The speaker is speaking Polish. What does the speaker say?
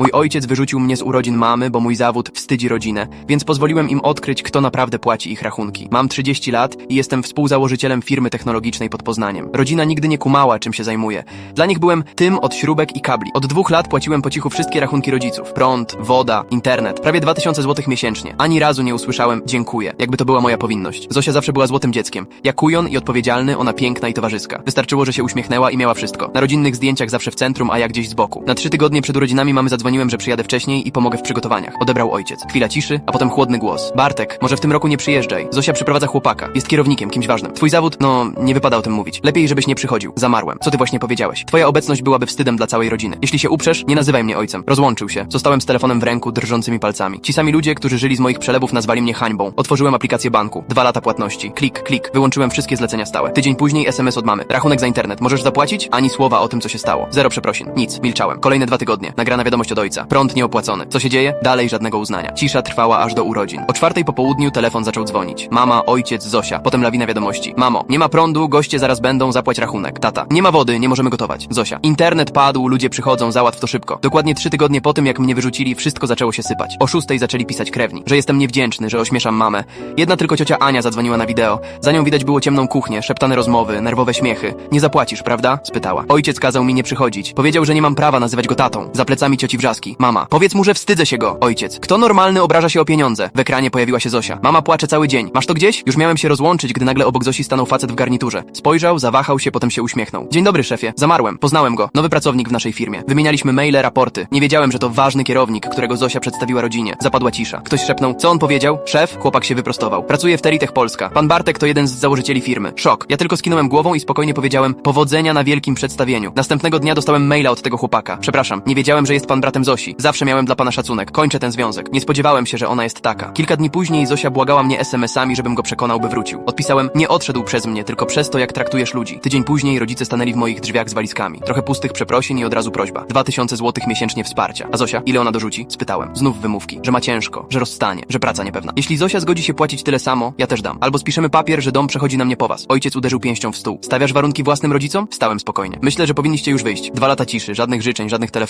Mój ojciec wyrzucił mnie z urodzin mamy, bo mój zawód wstydzi rodzinę, więc pozwoliłem im odkryć, kto naprawdę płaci ich rachunki. Mam 30 lat i jestem współzałożycielem firmy technologicznej pod Poznaniem. Rodzina nigdy nie kumała, czym się zajmuję. Dla nich byłem tym od śrubek i kabli. Od dwóch lat płaciłem po cichu wszystkie rachunki rodziców. Prąd, woda, internet. Prawie 2000 zł miesięcznie. Ani razu nie usłyszałem dziękuję, jakby to była moja powinność. Zosia zawsze była złotym dzieckiem. Ja kujon i odpowiedzialny, ona piękna i towarzyska. Wystarczyło, że się uśmiechnęła i miała wszystko. Na rodzinnych zdjęciach zawsze w centrum, a ja gdzieś z boku. Na trzy tygodnie przed urodzinami mamy zadzwoniłem, że przyjadę wcześniej i pomogę w przygotowaniach. Odebrał ojciec. Chwila ciszy, a potem chłodny głos. Bartek, może w tym roku nie przyjeżdżaj. Zosia przyprowadza chłopaka. Jest kierownikiem, kimś ważnym. Twój zawód, no, nie wypada o tym mówić. Lepiej, żebyś nie przychodził. Zamarłem. Co ty właśnie powiedziałeś? Twoja obecność byłaby wstydem dla całej rodziny. Jeśli się uprzesz, nie nazywaj mnie ojcem. Rozłączył się. Zostałem z telefonem w ręku, drżącymi palcami. Ci sami ludzie, którzy żyli z moich przelewów, nazwali mnie hańbą. Otworzyłem aplikację banku. Dwa lata płatności. Klik, klik. Wyłączyłem wszystkie zlecenia stałe. Tydzień później SMS od mamy. Rachunek za internet. Możesz zapłacić? Ani słowa o tym, co się stało. Zero przeprosin. Nic. Milczałem. Kolejne dwa tygodnie. Nagrana wiadomość od ojca. Prąd nieopłacony. Co się dzieje? Dalej żadnego uznania. Cisza trwała aż do urodzin. O czwartej po południu telefon zaczął dzwonić. Mama, ojciec, Zosia. Potem lawina wiadomości. Mamo, nie ma prądu, goście zaraz będą, zapłać rachunek. Tata. Nie ma wody, nie możemy gotować. Zosia. Internet padł, ludzie przychodzą, załatw to szybko. Dokładnie trzy tygodnie po tym, jak mnie wyrzucili, wszystko zaczęło się sypać. O szóstej zaczęli pisać krewni, że jestem niewdzięczny, że ośmieszam mamę. Jedna tylko ciocia Ania zadzwoniła na wideo. Za nią widać było ciemną kuchnię, szeptane rozmowy, nerwowe śmiechy. Nie zapłacisz, prawda? spytała. Ojciec kazał mi nie przychodzić. Powiedział, że nie mam prawa nazywać go tatą. Za plecami cioci wrzaski. Mama. Powiedz mu, że wstydzę się go. Ojciec. Kto normalny obraża się o pieniądze? W ekranie pojawiła się Zosia. Mama płacze cały dzień. Masz to gdzieś? Już miałem się rozłączyć, gdy nagle obok Zosi stanął facet w garniturze. Spojrzał, zawahał się, potem się uśmiechnął. Dzień dobry, szefie. Zamarłem. Poznałem go. Nowy pracownik w naszej firmie. Wymienialiśmy maile, raporty. Nie wiedziałem, że to ważny kierownik, którego Zosia przedstawiła rodzinie. Zapadła cisza. Ktoś szepnął. Co on powiedział? Szef? Chłopak się wyprostował. Pracuje w Teritech Polska. Pan Bartek to jeden z założycieli firmy. Szok. Ja tylko skinąłem głową i spokojnie powiedziałem powodzenia na wielkim przedstawieniu. Następnego dnia dostałem maila od tego chłopaka. Przepraszam, nie wiedziałem, że jest pan bratem Zosi. Zawsze miałem dla pana szacunek. Kończę ten związek. Nie spodziewałem się, że ona jest taka. Kilka dni później Zosia błagała mnie SMS-ami, żebym go przekonał, by wrócił. Odpisałem, nie odszedł przez mnie, tylko przez to, jak traktujesz ludzi. Tydzień później rodzice stanęli w moich drzwiach z walizkami. Trochę pustych przeprosin i od razu prośba. Dwa tysiące złotych miesięcznie wsparcia. A Zosia, ile ona dorzuci? Spytałem. Znów wymówki, że ma ciężko, że rozstanie, że praca niepewna. Jeśli Zosia zgodzi się płacić tyle samo, ja też dam. Albo spiszemy papier, że dom przechodzi na mnie po was. Ojciec uderzył pięścią w stół. Stawiasz warunki własnym rodzicom? Spokojnie. Myślę, że powinniście już wyjść. Dwa lata ciszy, żadnych życzeń, żadnych telefonów.